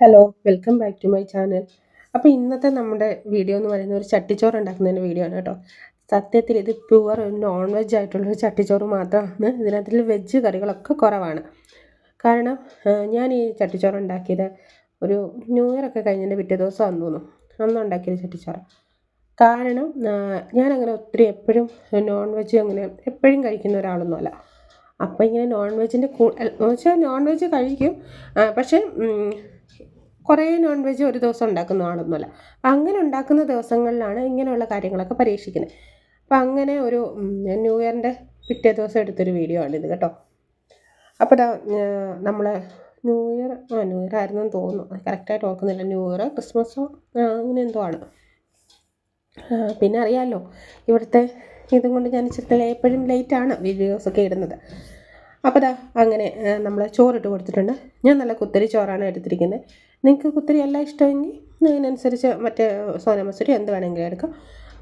Hello welcome back to my channel അപ്പോൾ ഇന്നത്തെ നമ്മുടെ വീഡിയോ എന്ന് പറയുന്നത് ഒരു ചട്ടിച്ചോറ് ഉണ്ടാക്കുന്നതിന്റെ വീഡിയോ ആണ് കേട്ടോ. സത്യത്തിൽ ഇത് പ്യുവർ നോൺ വെജ് ആയിട്ടുള്ളൊരു ചട്ടിച്ചോറ് മാത്രമാണ്. ഇതിനകത്തിൽ വെജ് കറികളൊക്കെ കുറവാണ്. കാരണം ഞാൻ ഈ ചട്ടിച്ചോറ് ഉണ്ടാക്കിയത് ഒരു ന്യൂ ഇയർ ഒക്കെ കഴിഞ്ഞതിന്റെ പിറ്റേ ദിവസം തോന്നുന്നു. അന്ന് ഉണ്ടാക്കിയത് ചട്ടിച്ചോറ്. കാരണം ഞാനങ്ങനെ ഒത്തിരി എപ്പോഴും നോൺ വെജ് അങ്ങനെ എപ്പോഴും കഴിക്കുന്ന ഒരാളൊന്നുമല്ല. അപ്പോൾ ഇങ്ങനെ നോൺ വെജിന്റെ കൂ വെച്ചാൽ നോൺ വെജ് കഴിക്കും. പക്ഷേ കുറേ നോൺ വെജ് ഒരു ദിവസം ഉണ്ടാക്കുന്ന ആളൊന്നുമല്ല. അപ്പം അങ്ങനെ ഉണ്ടാക്കുന്ന ദിവസങ്ങളിലാണ് ഇങ്ങനെയുള്ള കാര്യങ്ങളൊക്കെ പരീക്ഷിക്കുന്നത്. അപ്പം അങ്ങനെ ഒരു ന്യൂ ഇയറിന്റെ പിറ്റേ ദിവസം എടുത്തൊരു വീഡിയോ ആണിത് കേട്ടോ. അപ്പോൾ ഇതാ നമ്മൾ ന്യൂ ഇയർ ആ ന്യൂ ഇയർ ആയിരുന്നെന്ന് തോന്നുന്നു. കറക്റ്റായിട്ട് ഓർക്കുന്നില്ല. ന്യൂ ഇയർ ക്രിസ്മസോ അങ്ങനെ എന്തോ ആണ്. പിന്നെ അറിയാമല്ലോ ഇവിടുത്തെ ഇതും കൊണ്ട് ഞാൻ ഇച്ചിരി എപ്പോഴും ലേറ്റാണ് വീഡിയോസൊക്കെ ഇടുന്നത്. അപ്പോൾ ദാ അങ്ങനെ നമ്മൾ ചോറിട്ട് കൊടുത്തിട്ടുണ്ട്. ഞാൻ നല്ല കുത്തരി ചോറാണ് എടുത്തിരിക്കുന്നത്. നിങ്ങൾക്ക് കുത്തരി അല്ല ഇഷ്ടമെങ്കിൽ അതിനനുസരിച്ച് മറ്റേ സോന മസൂരി എന്ത് വേണമെങ്കിലും എടുക്കാം.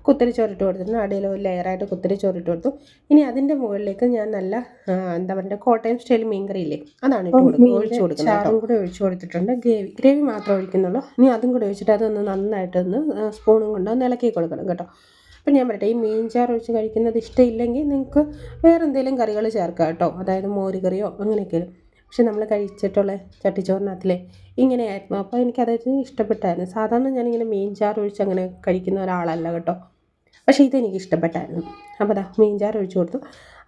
കുത്തരി ചോറിട്ട് കൊടുത്തിട്ടുണ്ട് അടിയിൽ ഒരു ലെയറായിട്ട് കുത്തരി ചോറിട്ട് കൊടുത്തു. ഇനി അതിന്റെ മുകളിലേക്ക് ഞാൻ നല്ല എന്താ പറയുക കോട്ടയം സ്റ്റൈൽ മീൻകറി ഇല്ലേ അതാണ് ഇട്ട് കൊടുക്കുന്നത്. ഒഴിച്ച് കൊടുക്കുന്നത് ചാറും കൂടെ ഒഴിച്ചു കൊടുത്തിട്ടുണ്ട്. ഗ്രേവി ഗ്രേവി മാത്രം ഒഴിക്കുന്നുള്ളൂ. ഇനി അതും കൂടെ ഒഴിച്ചിട്ട് അതൊന്ന് നന്നായിട്ടൊന്ന് സ്പൂണും കൊണ്ട് ഒന്ന് ഇളക്കി കൊടുക്കണം കേട്ടോ. അപ്പം ഞാൻ പറയട്ടെ ഈ മീൻ ചാറ് ഒഴിച്ച് കഴിക്കുന്നത് ഇഷ്ടമില്ലെങ്കിൽ നിങ്ങൾക്ക് വേറെ എന്തെങ്കിലും കറികൾ ചേർക്കാം കേട്ടോ. അതായത് മോരുകറിയോ അങ്ങനെയൊക്കെ പക്ഷെ നമ്മൾ കഴിച്ചിട്ടുള്ള ചട്ടിച്ചോറിനകത്തിലെ ഇങ്ങനെയായിരുന്നു. അപ്പോൾ എനിക്കതായത് ഇഷ്ടപ്പെട്ടായിരുന്നു. സാധാരണ ഞാനിങ്ങനെ മീൻ ചാറ് ഒഴിച്ച് അങ്ങനെ കഴിക്കുന്ന ഒരാളല്ല കേട്ടോ. പക്ഷേ ഇതെനിക്ക് ഇഷ്ടപ്പെട്ടായിരുന്നു. അപ്പോൾ അതാ മീൻ ചാറ് ഒഴിച്ച് കൊടുത്തു.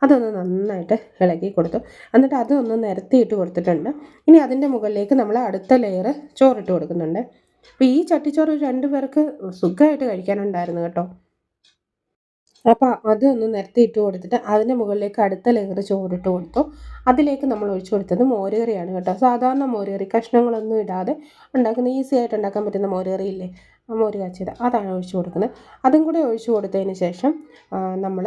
അതൊന്ന് നന്നായിട്ട് ഇളക്കി കൊടുത്തു. എന്നിട്ട് അതൊന്ന് നിരത്തിയിട്ട് കൊടുത്തിട്ടുണ്ട്. ഇനി അതിന്റെ മുകളിലേക്ക് നമ്മൾ അടുത്ത ലെയർ ചോറിട്ട് കൊടുക്കുന്നുണ്ട്. അപ്പോൾ ഈ ചട്ടിച്ചോറ് രണ്ട് പേർക്ക് സുഖമായിട്ട് കഴിക്കാനുണ്ടായിരുന്നു കേട്ടോ. അപ്പോൾ അതൊന്ന് നിരത്തി ഇട്ട് കൊടുത്തിട്ട് അതിന്റെ മുകളിലേക്ക് അടുത്ത ലെയർ ചോറിട്ട് കൊടുത്തു. അതിലേക്ക് നമ്മൾ ഒഴിച്ചു കൊടുത്തത് മോരുകറിയാണ് കേട്ടോ. സാധാരണ മോരുകറി കഷ്ണങ്ങളൊന്നും ഇടാതെ ഉണ്ടാക്കുന്ന ഈസി ആയിട്ട് ഉണ്ടാക്കാൻ പറ്റുന്ന മോരുകറി ഇല്ലേ? മോര് കാച്ചിയത് അതാണ് ഒഴിച്ചു കൊടുക്കുന്നത്. അതും കൂടെ ഒഴിച്ചു കൊടുത്തതിന് ശേഷം നമ്മൾ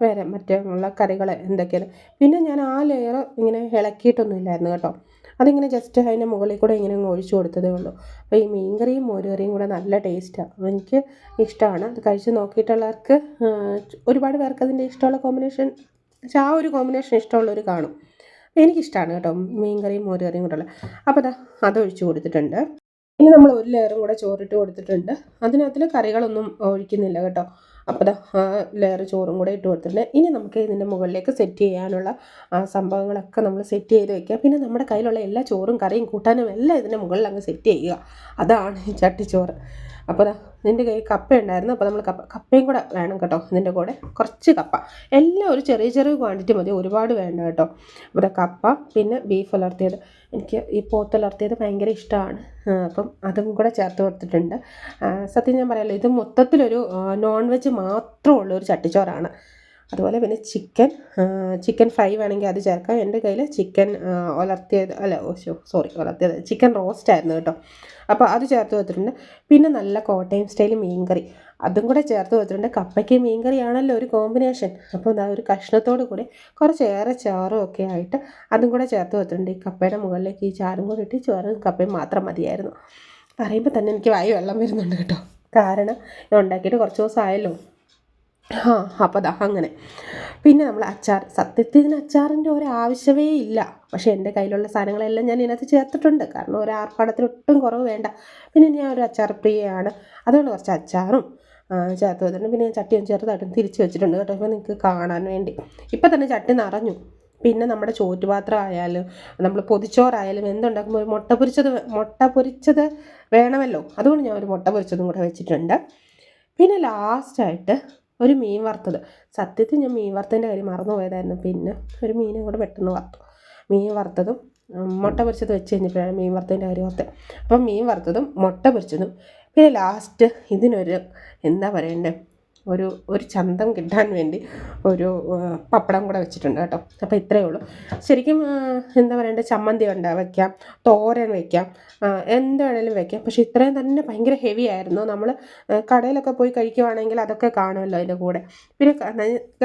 വേറെ മറ്റുള്ള കറികൾ എന്തൊക്കെയാണ്? പിന്നെ ഞാൻ ആ ലെയർ ഇങ്ങനെ ഇളക്കിയിട്ടൊന്നും ഇല്ലായിരുന്നു കേട്ടോ. അതിങ്ങനെ ജസ്റ്റ് അതിന്റെ മുകളിൽ കൂടെ ഇങ്ങനെ ഒഴിച്ചു കൊടുത്തതേ ഉള്ളൂ. അപ്പോൾ ഈ മീൻ കറിയും മോര് കറിയും കൂടെ നല്ല ടേസ്റ്റാണ് എനിക്ക് ഇഷ്ടമാണ് അത് കഴിച്ച് നോക്കിയിട്ടുള്ളവർക്ക് ഒരുപാട് പേർക്ക് അതിന്റെ ഇഷ്ടമുള്ള കോമ്പിനേഷൻ ആ ഒരു കോമ്പിനേഷൻ ഇഷ്ടമുള്ളവർ കാണും. എനിക്കിഷ്ടമാണ് കേട്ടോ മീൻ കറിയും മോര് കറിയും കൂടെ ഉള്ള അപ്പോൾ അതാ അത് ഒഴിച്ച് കൊടുത്തിട്ടുണ്ട്. ഇനി നമ്മൾ ഒരു ലെയറും കൂടെ ചോറിട്ട് കൊടുത്തിട്ടുണ്ട്. അതിനകത്തിൽ കറികളൊന്നും ഒഴിക്കുന്നില്ല കേട്ടോ. അപ്പോൾ ആ ലെയർ ചോറും കൂടെ ഇട്ട് കൊടുത്തിട്ടുണ്ട്. ഇനി നമുക്ക് ഇതിന്റെ മുകളിലേക്ക് സെറ്റ് ചെയ്യാനുള്ള സംഭവങ്ങളൊക്കെ നമ്മൾ സെറ്റ് ചെയ്ത് വെക്കുക. പിന്നെ നമ്മുടെ കയ്യിലുള്ള എല്ലാ ചോറും കറിയും കൂട്ടാനും എല്ലാം ഇതിന്റെ മുകളിൽ അങ്ങ് സെറ്റ് ചെയ്യുക. അതാണ് ചട്ടിച്ചോറ്. അപ്പോൾ നിന്റെ കയ്യിൽ കപ്പ ഉണ്ടായിരുന്നു അപ്പോൾ നമ്മൾ കപ്പ കപ്പയും കൂടെ വേണം കേട്ടോ ഇതിന്റെ കൂടെ കുറച്ച് കപ്പ. എല്ലാം ഒരു ചെറിയ ചെറിയ ക്വാണ്ടിറ്റി മതി ഒരുപാട് വേണ്ട കേട്ടോ. ഇവിടെ കപ്പ പിന്നെ ബീഫ് ഉലർത്തിയത് എനിക്ക് ഈ പോത്തുലർത്തിയത് ഭയങ്കര ഇഷ്ടമാണ്. അപ്പം അതും കൂടെ ചേർത്ത് കൊടുത്തിട്ടുണ്ട്. സത്യം ഞാൻ പറയാമല്ലോ ഇത് മൊത്തത്തിലൊരു നോൺ വെജ് മാത്രമുള്ള ഒരു ചട്ടിച്ചോറാണ്. അതുപോലെ പിന്നെ ചിക്കൻ ചിക്കൻ ഫ്രൈ വേണമെങ്കിൽ അത് ചേർക്കാം. എന്റെ കയ്യിൽ ചിക്കൻ ഉലർത്തിയത് അല്ല സോറി ഉലർത്തിയത് ചിക്കൻ റോസ്റ്റ് ആയിരുന്നു കേട്ടോ. അപ്പോൾ അത് ചേർത്ത് വെച്ചിട്ടുണ്ട്. പിന്നെ നല്ല കോട്ടയം സ്റ്റൈൽ മീൻകറി. അതും കൂടെ ചേർത്ത് വെച്ചിട്ടുണ്ട്. കപ്പയ്ക്ക് മീൻകറി ആണല്ലോ ഒരു കോമ്പിനേഷൻ. അപ്പോൾ എന്താ ഒരു കഷ്ണത്തോട് കൂടി കുറച്ചേറെ ചാറും ഒക്കെ ആയിട്ട് അതും കൂടെ ചേർത്ത് വെച്ചിട്ടുണ്ട്. ഈ കപ്പയുടെ മുകളിലേക്ക് ഈ ചാറും കൂടി ഇട്ട് ചോറും കപ്പയും മാത്രം മതിയായിരുന്നു. പറയുമ്പോൾ തന്നെ എനിക്ക് വായി വെള്ളം വരുന്നുണ്ട് കേട്ടോ. കാരണം ഉണ്ടാക്കിയിട്ട് കുറച്ച് ദിവസം ആയല്ലോ ആ അപ്പോൾ ദാ അങ്ങനെ. പിന്നെ നമ്മൾ അച്ചാർ. സത്യത്തിൽ ഇതിന് അച്ചാറിന്റെ ഒരു ആവശ്യമേ ഇല്ല. പക്ഷേ എന്റെ കയ്യിലുള്ള സാധനങ്ങളെല്ലാം ഞാൻ ഇതിനകത്ത് ചേർത്തിട്ടുണ്ട്. കാരണം ഒരു ആർഭാടത്തിന് ഒട്ടും കുറവ് വേണ്ട. പിന്നെ ഞാൻ ഒരു അച്ചാർ പ്രിയയാണ് അതുകൊണ്ട് കുറച്ച് അച്ചാറും ചേർത്ത് വെച്ചിട്ടുണ്ട്. പിന്നെ ഞാൻ ചട്ടിയും ചെറുതായിട്ടും തിരിച്ച് വെച്ചിട്ടുണ്ട് കേട്ടോ ഇപ്പോൾ നിങ്ങൾക്ക് കാണാൻ വേണ്ടി. ഇപ്പം തന്നെ ചട്ടി നിറഞ്ഞു. പിന്നെ നമ്മുടെ ചോറ്റുപാത്രം ആയാലും നമ്മൾ പൊതിച്ചോറായാലും എന്തുണ്ടാക്കുമ്പോൾ ഒരു മുട്ട പൊരിച്ചത് മുട്ട പൊരിച്ചത് വേണമല്ലോ. അതുകൊണ്ട് ഞാൻ ഒരു മുട്ട പൊരിച്ചതും കൂടെ വെച്ചിട്ടുണ്ട്. പിന്നെ ലാസ്റ്റായിട്ട് ഒരു മീൻ വറുത്തത്. സത്യത്തിൽ ഞാൻ മീൻ വറുത്തതിന്റെ കാര്യം മറന്നു പോയതായിരുന്നു. പിന്നെ ഒരു മീനും കൂടെ പെട്ടെന്ന് വറുത്തു. മീൻ വറുത്തതും മുട്ട പൊരിച്ചത് വെച്ച് കഴിഞ്ഞപ്പോഴാണ് മീൻ വറുത്തതിന്റെ കാര്യം ഓർത്തത്. അപ്പം മീൻ വറുത്തതും മുട്ട പൊരിച്ചതും പിന്നെ ലാസ്റ്റ് ഇതിനൊരു എന്താ പറയണ്ടേ? ഒരു ഒരു ചന്തം കിട്ടാൻ വേണ്ടി ഒരു പപ്പടം കൂടെ വെച്ചിട്ടുണ്ട് കേട്ടോ. അപ്പോൾ ഇത്രയേ ഉള്ളൂ. ശരിക്കും എന്താ പറയണ്ടത് ചമ്മന്തി ഉണ്ട് വയ്ക്കാം തോരൻ വയ്ക്കാം എന്ത് വേണേലും വയ്ക്കാം പക്ഷേ ഇത്രയും തന്നെ ഭയങ്കര ഹെവി ആയിരുന്നു. നമ്മൾ കടയിലൊക്കെ പോയി കഴിക്കുവാണെങ്കിൽ അതൊക്കെ കാണുമല്ലോ അതിന്റെ കൂടെ. പിന്നെ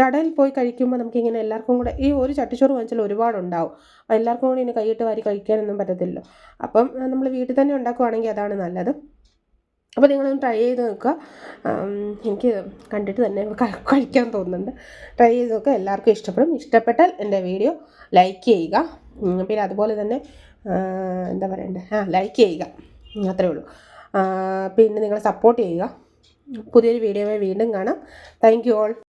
കടയിൽ പോയി കഴിക്കുമ്പോൾ നമുക്കിങ്ങനെ എല്ലാവർക്കും കൂടെ ഈ ഒരു ചട്ടിച്ചോറ് വാങ്ങിച്ചാൽ ഒരുപാടുണ്ടാവും. എല്ലാവർക്കും കൂടി ഇനി കൈയിട്ട് വാരി കഴിക്കാനൊന്നും പറ്റത്തില്ലല്ലോ. അപ്പം നമ്മൾ വീട്ടിൽ തന്നെ ഉണ്ടാക്കുവാണെങ്കിൽ അതാണ് നല്ലത്. അപ്പോൾ നിങ്ങളൊന്ന് ട്രൈ ചെയ്ത് നോക്കുക. എനിക്ക് കണ്ടിട്ട് തന്നെ കഴിക്കാൻ തോന്നുന്നുണ്ട്. ട്രൈ ചെയ്ത് നോക്കുക. എല്ലാവർക്കും ഇഷ്ടപ്പെടും. ഇഷ്ടപ്പെട്ടാൽ എന്റെ വീഡിയോ ലൈക്ക് ചെയ്യുക. പിന്നെ അതുപോലെ തന്നെ എന്താ പറയണ്ടേ? ആ ലൈക്ക് ചെയ്യുക. അത്രേ ഉള്ളൂ. പിന്നെ നിങ്ങൾ സപ്പോർട്ട് ചെയ്യുക. പുതിയൊരു വീഡിയോയിൽ വീണ്ടും കാണാം. Thank you all